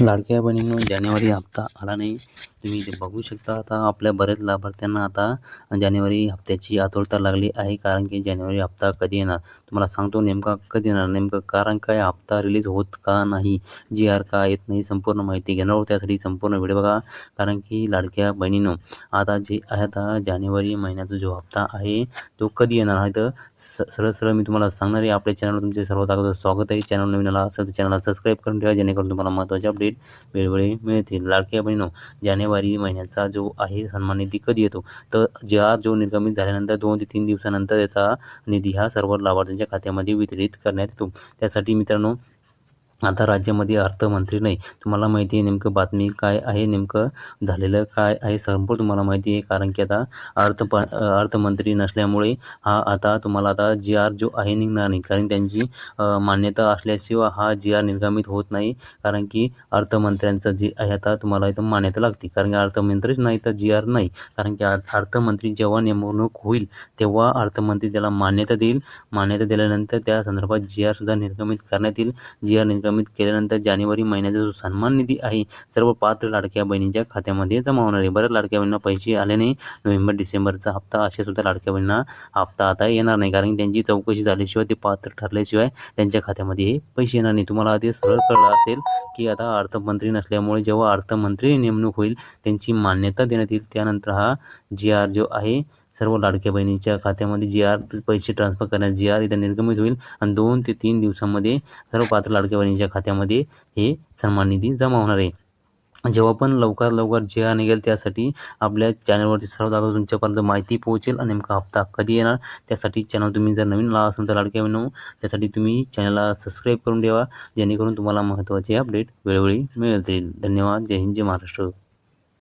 लाडक्या बहिणींनो जानेवारी हप्ता आला नाही. तुम्ही इथे बघू शकता आता आपल्या बऱ्याच लाभार्थ्यांना आता जानेवारी हप्त्याची आतुरता लागली आहे कारण की जानेवारी हप्ता कधी येणार? तुम्हाला सांगतो नेमका कधी येणार? नेमकं कारण काय हप्ता रिलीज होत का नाही? जी आर का येत नाही संपूर्ण माहिती घेणार आहोत. त्यासाठी संपूर्ण व्हिडिओ बघा. कारण की लाडक्या बहिणींनो आता जे आहे आता जानेवारी महिन्याचा जो हप्ता आहे तो कधी येणार आहे? तर स सरळ सरळ मी तुम्हाला सांगणार आहे. आपल्या चॅनलवर तुमचे सर्वात अगोदर स्वागत आहे. चॅनल नवीन आला असेल तर चॅनलला सबस्क्राईब करून ठेवा जेणेकरून तुम्हाला महत्त्वाचे अपडेट वेळोवेळी मिळतील. लाडक्या बहिणीनो जानेवारी महिन्याचा जो आहे सन्मान निधी कधी येतो? तर ज्या जो निर्गमित झाल्यानंतर दोन ते तीन दिवसानंतर याचा निधी हा सर्व लाभार्थ्यांच्या खात्यामध्ये वितरित करण्यात येतो. त्यासाठी मित्रांनो आता राज्यामध्ये अर्थमंत्री नाही. तुम्हाला माहिती आहे नेमकं बातमी काय आहे नेमकं झालेलं काय आहे? संपूर्ण तुम्हाला माहिती आहे कारण की आता अर्थ प अर्थमंत्री नसल्यामुळे हा आता तुम्हाला आता जी आर जो आहे निघणार नाही. कारण त्यांची मान्यता असल्याशिवाय हा जी आर निर्गमित होत नाही. कारण की अर्थमंत्र्यांचं जे आहे आता तुम्हाला इथं मान्यता लागते. कारण की अर्थमंत्रीच नाही तर जी आर नाही. कारण की अर्थमंत्री जेव्हा नेमणूक होईल तेव्हा अर्थमंत्री त्याला मान्यता देईल. मान्यता दिल्यानंतर त्या संदर्भात जी आरसुद्धा निर्गमित करण्यात येईल. जी आर निर्गमित केल्यानंतर जानेवारी महिन्याचा जो सन्मान निधी आहे सर्व पात्र लाडक्या बहिणींच्या खात्यामध्ये जमा होणार आहे. बऱ्याच लाडक्या बहिणींना पैसे आल्याने नोव्हेंबर डिसेंबरचा हप्ता असे सुद्धा लाडक्या बहिणींना हप्ता आता येणार नाही कारण त्यांची चौकशी झाल्याशिवाय ते पात्र ठरल्याशिवाय त्यांच्या खात्यामध्ये हे पैसे येणार नाही. तुम्हाला आधी सरळ कळलं असेल की आता अर्थमंत्री नसल्यामुळे जेव्हा अर्थमंत्री नेमणूक होईल त्यांची मान्यता देण्यात येईल. त्यानंतर हा जी आर जो आहे सर्व लाडक्या बहिणीच्या खात्यामध्ये जी आर पैसे ट्रान्सफर करण्यास जी आर इथं निर्गमित होईल आणि दोन ते तीन दिवसांमध्ये सर्व पात्र लाडक्या बहिणीच्या खात्यामध्ये हे सन्मान निधी जमा होणार आहे. जेव्हा पण लवकर लवकर जे आर निघेल त्यासाठी आपल्या चॅनलवरती सर्व जागा तुमच्यापर्यंत माहिती पोहोचेल आणि नेमका हप्ता कधी येणार त्यासाठी चॅनल तुम्ही जर नवीन लावा असेल तर लाडक्या बहिणू त्यासाठी तुम्ही चॅनलला सबस्क्राईब करून ठेवा जेणेकरून तुम्हाला महत्त्वाचे अपडेट वेळोवेळी मिळतील. धन्यवाद. जय हिंद जय महाराष्ट्र.